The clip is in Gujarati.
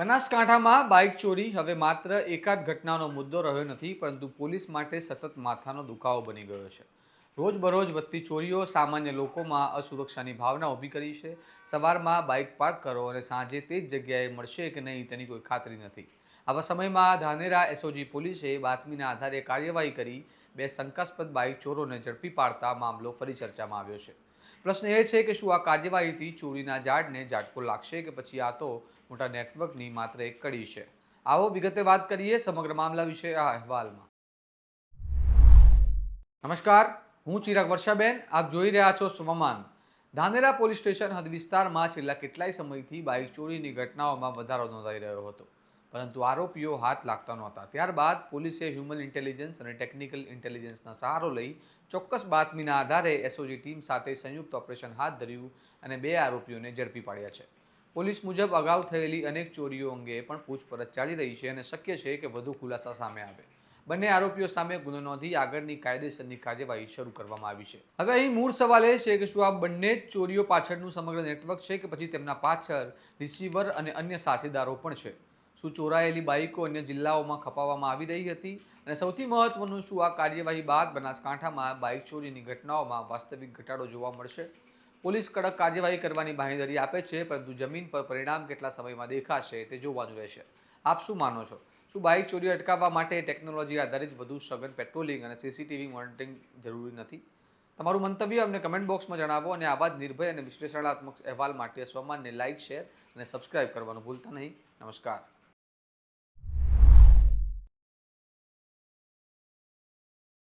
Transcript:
બનાસકાંઠામાં બાઇક ચોરી, હવે માત્ર એકાદ ઘટનાનો મુદ્દો રહ્યો નથી, પરંતુ પોલીસ માટે સતત માથાનો દુખાવો બની ગયો છે. રોજબરોજ વધતી ચોરીઓ સામાન્ય લોકોમાં અસુરક્ષાની ભાવના ઊભી કરી છે. સવારમાં બાઇક પાર્ક કરો અને સાંજે તે જ જગ્યાએ મળશે કે નહીં તેની કોઈ ખાતરી નથી. આવા સમયમાં ધાનેરા એસઓજી પોલીસે બાતમીના આધારે કાર્યવાહી કરી બે શંકાસ્પદ બાઇક ચોરોને ઝડપી પાડતા મામલો ફરી ચર્ચામાં આવ્યો છે. પ્રશ્ન એ છે કે શું આ કાર્યવાહીથી ચોરીના ઝાડને ઝાટકો લાગશે કે પછી આ તો મોટા નેટવર્કની માત્ર એક કડી છે? આવો વિગતે વાત કરીએ સમગ્ર મામલા વિશે આ અહેવાલમાં. નમસ્કાર, હું ચિરાગ વર્ષાબેન, આપ જોઈ રહ્યા છો સ્વમાન. ધાનેરા પોલીસ સ્ટેશન હદ વિસ્તારમાં છેલ્લા કેટલાય સમયથી બાઇક ચોરીની ઘટનાઓમાં વધારો નોંધાઈ રહ્યો હતો. પરંતુ આરોપીઓ હાથ લાગતા નહોતા. ત્યારબાદ પોલીસે હ્યુમન ઇન્ટેલિજન્સ અને ટેકનિકલ ઇન્ટેલિજન્સના સહારો લઈ ચોક્કસ બાતમીના આધારે એસઓજી ટીમ સાથે સંયુક્ત ઓપરેશન હાથ ધર્યું અને બે આરોપીઓને ઝડપી પાડ્યા છે. પોલીસ મુજબ અગાઉ થયેલી અનેક ચોરીઓ અંગે પણ પૂછપરછ ચાલી રહી છે અને શક્ય છે કે વધુ ખુલાસા સામે આવે. બંને આરોપીઓ સામે ગુનો નોંધી આગળની કાયદેસરની કાર્યવાહી શરૂ કરવામાં આવી છે. હવે અહીં મૂળ સવાલ એ છે કે શું આ બંને જ ચોરીઓ પાછળનું સમગ્ર નેટવર્ક છે કે પછી તેમના પાછળ રિસીવર અને અન્ય સાથીદારો પણ છે? શું ચોરાયેલી બાઇકો અન્ય જિલ્લાઓમાં ખપાવવામાં આવી રહી હતી? અને સૌથી મહત્વનું શું આ કાર્યવાહી બાદ બનાસકાંઠામાં બાઇક ચોરીની ઘટનાઓમાં વાસ્તવિક ઘટાડો જોવા મળશે? પોલીસ કડક કાર્યવાહી કરવાની બાંહેધરી આપે છે, પરંતુ જમીન પર પરિણામ કેટલા સમયમાં દેખાશે તે જોવાનું રહેશે. આપ શું માનો છો? શું બાઇક ચોરી અટકાવવા માટે ટેકનોલોજી આધારિત વધુ સઘન પેટ્રોલિંગ અને સીસીટીવી મોનિટરિંગ જરૂરી નથી? તમારું મંતવ્ય અમને કમેન્ટ બોક્સમાં જણાવો અને આવા જ નિર્ભય અને વિશ્લેષણાત્મક અહેવાલ માટે સ્વમાનને લાઇક, શેર અને સબસ્ક્રાઇબ કરવાનું ભૂલતા નહીં. નમસ્કાર.